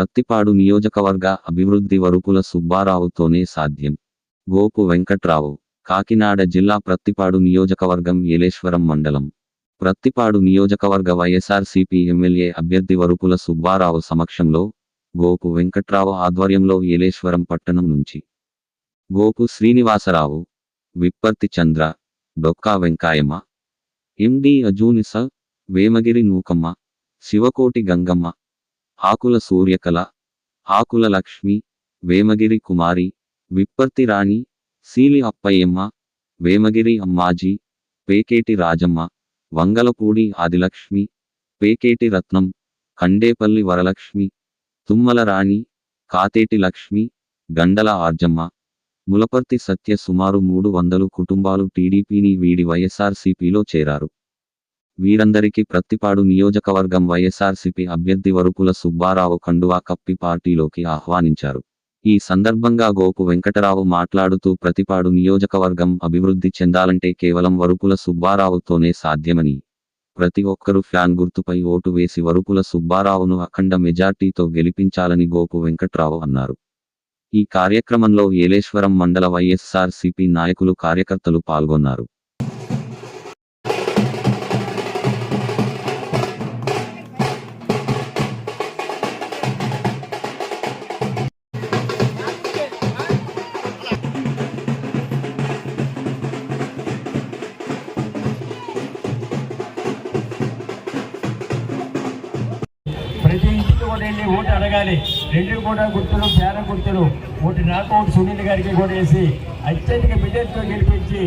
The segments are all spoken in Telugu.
ప్రత్తిపాడు నియోజకవర్గ అభివృద్ధి వరుకుల సుబ్బారావుతోనే సాధ్యం. గోపు వెంకట్రావు కాకినాడ జిల్లా ప్రత్తిపాడు నియోజకవర్గం ఏలేశ్వరం మండలం. ప్రత్తిపాడు నియోజకవర్గ వైఎస్ఆర్సీపీ ఎమ్మెల్యే అభ్యర్థి వరుకుల సుబ్బారావు సమక్షంలో గోపు వెంకట్రావు ఆధ్వర్యంలో ఏలేశ్వరం పట్టణం నుంచి. గోపు శ్రీనివాసరావు విప్పర్తి చంద్ర డొక్కా వెంకాయమ్మ ఎండి అజూనిస వేమగిరి నూకమ్మ శివకోటి గంగమ్మ ఆకుల సూర్యకళ ఆకుల లక్ష్మి వేమగిరి కుమారి విప్పర్తి రాణి సీలి అప్పయ్యమ్మ వేమగిరి అమ్మాజీ పేకేటి రాజమ్మ వంగలపూడి ఆదిలక్ష్మి పేకేటి రత్నం కండేపల్లి వరలక్ష్మి తుమ్మల రాణి కాతేటి లక్ష్మి గండల ఆర్జమ్మ ములపర్తి సత్య సుమారు మూడు వందలు కుటుంబాలు టీడీపీని వీడి వైఎస్ఆర్సీపీలో చేరారు. వీరందరికీ ప్రత్తిపాడు నియోజకవర్గం వైఎస్ఆర్సీపీ అభ్యర్థి వరుపుల సుబ్బారావు కండువా కప్పి పార్టీలోకి ఆహ్వానించారు. ఈ సందర్భంగా గోపు వెంకటరావు మాట్లాడుతూ ప్రతిపాడు నియోజకవర్గం అభివృద్ధి చెందాలంటే కేవలం వరుపుల సుబ్బారావుతోనే సాధ్యమని ప్రతి ఒక్కరూ ఫ్యాన్ గుర్తుపై ఓటు వేసి వరుపుల సుబ్బారావును అఖండ మెజార్టీతో గెలిపించాలని గోపు వెంకట్రావు అన్నారు. ఈ కార్యక్రమంలో ఏలేశ్వరం మండల వైఎస్ఆర్ సిపి నాయకులు కార్యకర్తలు పాల్గొన్నారు. ప్రతి ఇంటికి కూడా వెళ్ళి ఓటు అడగాలి. రెండు కూడా గుర్తులు పేర గుర్తులు. ఓటు నాకు ఓటు సునీల్ గారికి కూడా వేసి అత్యధిక మెజార్టీతో గెలిపించి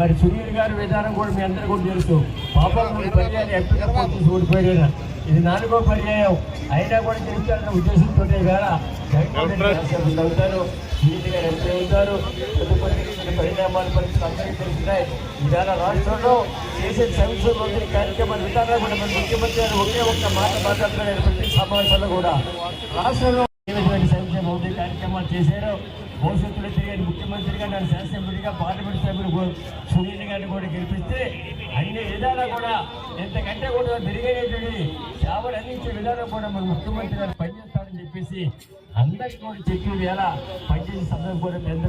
మరి సునీల్ గారి విధానం కూడా మీ అందరూ కూడా తెలుసు. పాపం మూడు పర్యాలు ఎప్పటికప్పుడు ఓడిపోయారు ఇది నాలుగో పర్యాయం. అయినా కూడా గెలుస్తారన్న ఉద్దేశంతో వేళ జగన్మోహన్ రెడ్డి శాసనసభ్యులు అవుతారు సునీల్ గారు ఎంపీ అవుతారు తదుపరి పరిణామాలు పరిస్థితులు అందరికీ తెలుస్తున్నాయి ఇవాళ రాష్ట్రంలో చేసే సంక్షేమ మంత్రి కార్యక్రమాలు విధానాలు కూడా మన ముఖ్యమంత్రి గారు ఒకే ఒక్క మాట మాట్లాడుతున్నారు ప్రతి సమావేశంలో కూడా రాష్ట్రంలో సంక్షేమ మంత్రి కార్యక్రమాలు చేశారో భవిష్యత్తులో తిరిగి ముఖ్యమంత్రిగా నన్ను శాసనసభ్యుడిగా పార్లమెంట్ సభ్యులు సునీల్ గారిని కూడా గెలిపిస్తే అన్ని విధాలా కూడా ఎంతకంటే కూడా తిరిగేటువంటి సేవలు అందించే విధానం కూడా మన ముఖ్యమంత్రి గారు పనిచేస్తారని చెప్పేసి అందరికీ కూడా చెప్పి వేళ పనిచేసే సందర్భం కూడా పెద్ద